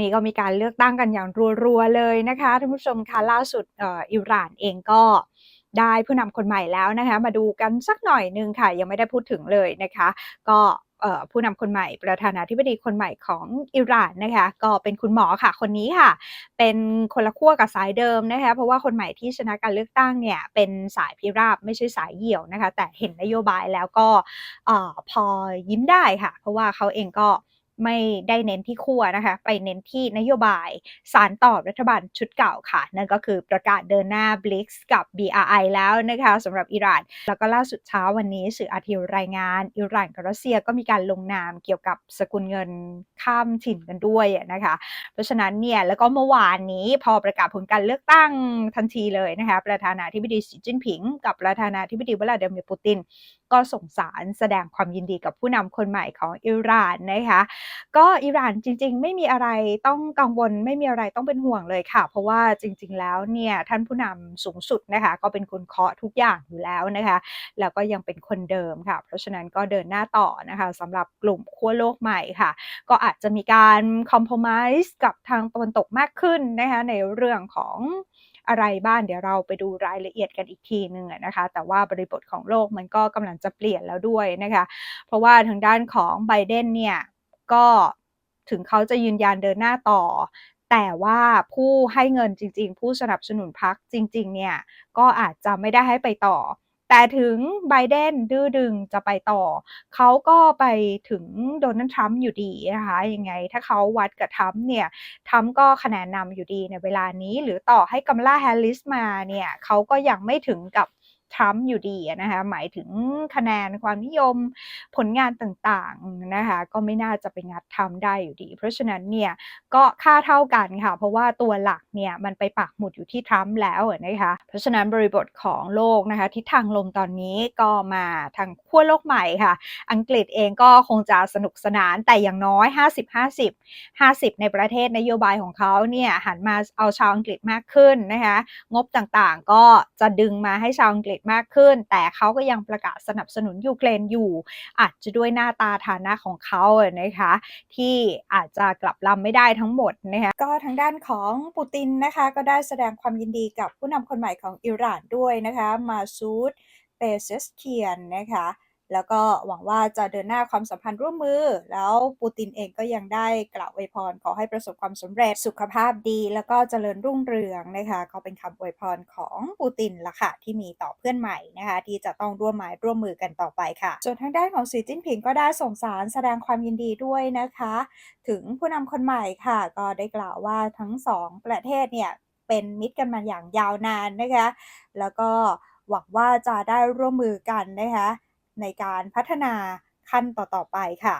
นี้ก็มีการเลือกตั้งกันอย่างรัวๆเลยนะคะท่านผู้ชมคะล่าสุดอิหร่านเองก็ได้ผู้นำคนใหม่แล้วนะคะ มาดูกันสักหน่อยนึงค่ะ ยังไม่ได้พูดถึงเลยนะคะ ก็ผู้นำคนใหม่ประธานาธิบดีคนใหม่ของอิหร่านนะคะ ก็เป็นคุณหมอค่ะคนนี้ค่ะ เป็นคนละขั้วกับสายเดิมนะคะ เพราะว่าคนใหม่ที่ชนะการเลือกตั้งเนี่ยเป็นสายพิราบไม่ใช่สายเหี่ยวนะคะ แต่เห็นนโยบายแล้วก็อพอยิ้มได้ค่ะ เพราะว่าเขาเองก็ ไม่ได้เน้นที่ขั้วนะคะ ไปเน้นที่นโยบาย สารต่อรัฐบาลชุดเก่าค่ะ นั่นก็คือประกาศเดินหน้า BRICS กับ BRI แล้วนะคะสำหรับอิหร่าน แล้วก็ล่าสุดเช้าวันนี้สื่ออาทิวรายงาน อิหร่านกับรัสเซียก็มีการลงนามเกี่ยวกับสกุลเงินข้ามถิ่นกันด้วยนะคะ เพราะฉะนั้นเนี่ยแล้วก็เมื่อวานนี้พอประกาศผลการเลือกตั้งทันทีเลยนะคะประธานาธิบดีสีจิ้นผิง กับประธานาธิบดีวลาดิเมียร์ปูติน ก็ส่งสารแสดงความยินดีกับผู้นำคนใหม่ของอิหร่านนะคะก็อิหร่านจริง ๆ ไม่มีอะไรต้องกังวล ไม่มีอะไรต้องเป็นห่วงเลยค่ะ เพราะว่าจริง ๆ แล้วเนี่ยท่านผู้นำสูงสุดนะคะ ก็เป็นคนเคาะทุกอย่างอยู่แล้วนะคะ แล้วก็ยังเป็นคนเดิมค่ะ เพราะฉะนั้นก็เดินหน้าต่อนะคะสำหรับกลุ่มขั้วโลกใหม่ค่ะ ก็อาจจะมีการคอม p r o m i s e กับทางตะวันตกมากขึ้นนะคะในเรื่องของอะไรบ้างเดี๋ยวเราไปดูรายละเอียดกันอีกทีหนึ่งนะคะ แต่ว่าบริบทของโลกมันก็กำลังจะเปลี่ยนแล้วด้วยนะคะ เพราะว่าทางด้านของไบเดนเนี่ย ก็ถึงเขาจะยืนยันเดินหน้าต่อ แต่ว่าผู้ให้เงินจริง ๆ ผู้สนับสนุนพรรคจริง ๆ เนี่ย ก็อาจจะไม่ได้ให้ไปต่อ แต่ถึงไบเดนดื้อดึงจะไปต่อ เขาก็ไปถึงโดนัลด์ทรัมป์อยู่ดีนะคะยังไง ถ้าเขาวัดกับทรัมป์เนี่ยทรัมป์ก็คะแนนนำอยู่ดีในเวลานี้ หรือต่อให้กัมลาแฮร์ริสมาเนี่ยเขาก็ยังไม่ถึงกับ ทรัมป์อยู่ดีนะคะหมายถึงคะแนนความนิยมผลงานต่างๆนะคะก็ไม่น่าจะไปงัดทำได้อยู่ดี เพราะฉะนั้นเนี่ยก็ค่าเท่ากันค่ะ เพราะว่าตัวหลักเนี่ยมันไปปักหมุดอยู่ที่ทรัมป์แล้วนะคะเพราะฉะนั้นบริบทของโลกนะคะทิศทางลมตอนนี้ก็มาทางขั้วโลกใหม่ค่ะ อังกฤษเองก็คงจะสนุกสนานแต่อย่างน้อย 50-50 50 ในประเทศนโยบายของเขาเนี่ยหันมาเอาชาวอังกฤษมากขึ้นนะคะงบต่างๆก็จะดึงมาให้ชาวอังกฤษมากขึ้น แต่เขาก็ยังประกาศสนับสนุนยูเครนอยู่ อาจจะด้วยหน้าตาฐานะของเขานะคะ ที่อาจจะกลับลำไม่ได้ทั้งหมดนะคะก็ทางด้านของปูตินนะคะ ก็ได้แสดงความยินดีกับผู้นำคนใหม่ของอิหร่านด้วยนะคะ มาซูดเปเซสเคียนนะคะ แล้วก็หวังว่าจะเดินหน้าความสัมพันธ์ร่วมมือ แล้วปูตินเองก็ยังได้กล่าวอวยพร ขอให้ประสบความสำเร็จสุขภาพดี แล้วก็เจริญรุ่งเรืองนะคะก็เป็นคำอวยพรของปูตินละค่ะที่มีต่อเพื่อนใหม่นะคะที่จะต้องร่วมไม้ร่วมมือกันต่อไปค่ะส่วนทางด้านของสีจิ้นผิงก็ได้ส่งสารแสดงความยินดีด้วยนะคะ ถึงผู้นำคนใหม่ค่ะ ก็ได้กล่าวว่าทั้งสองประเทศเนี่ยเป็นมิตรกันมาอย่างยาวนานนะคะแล้วก็หวังว่าจะได้ร่วมมือกันนะคะ ในการพัฒนาขั้นต่อๆไปค่ะ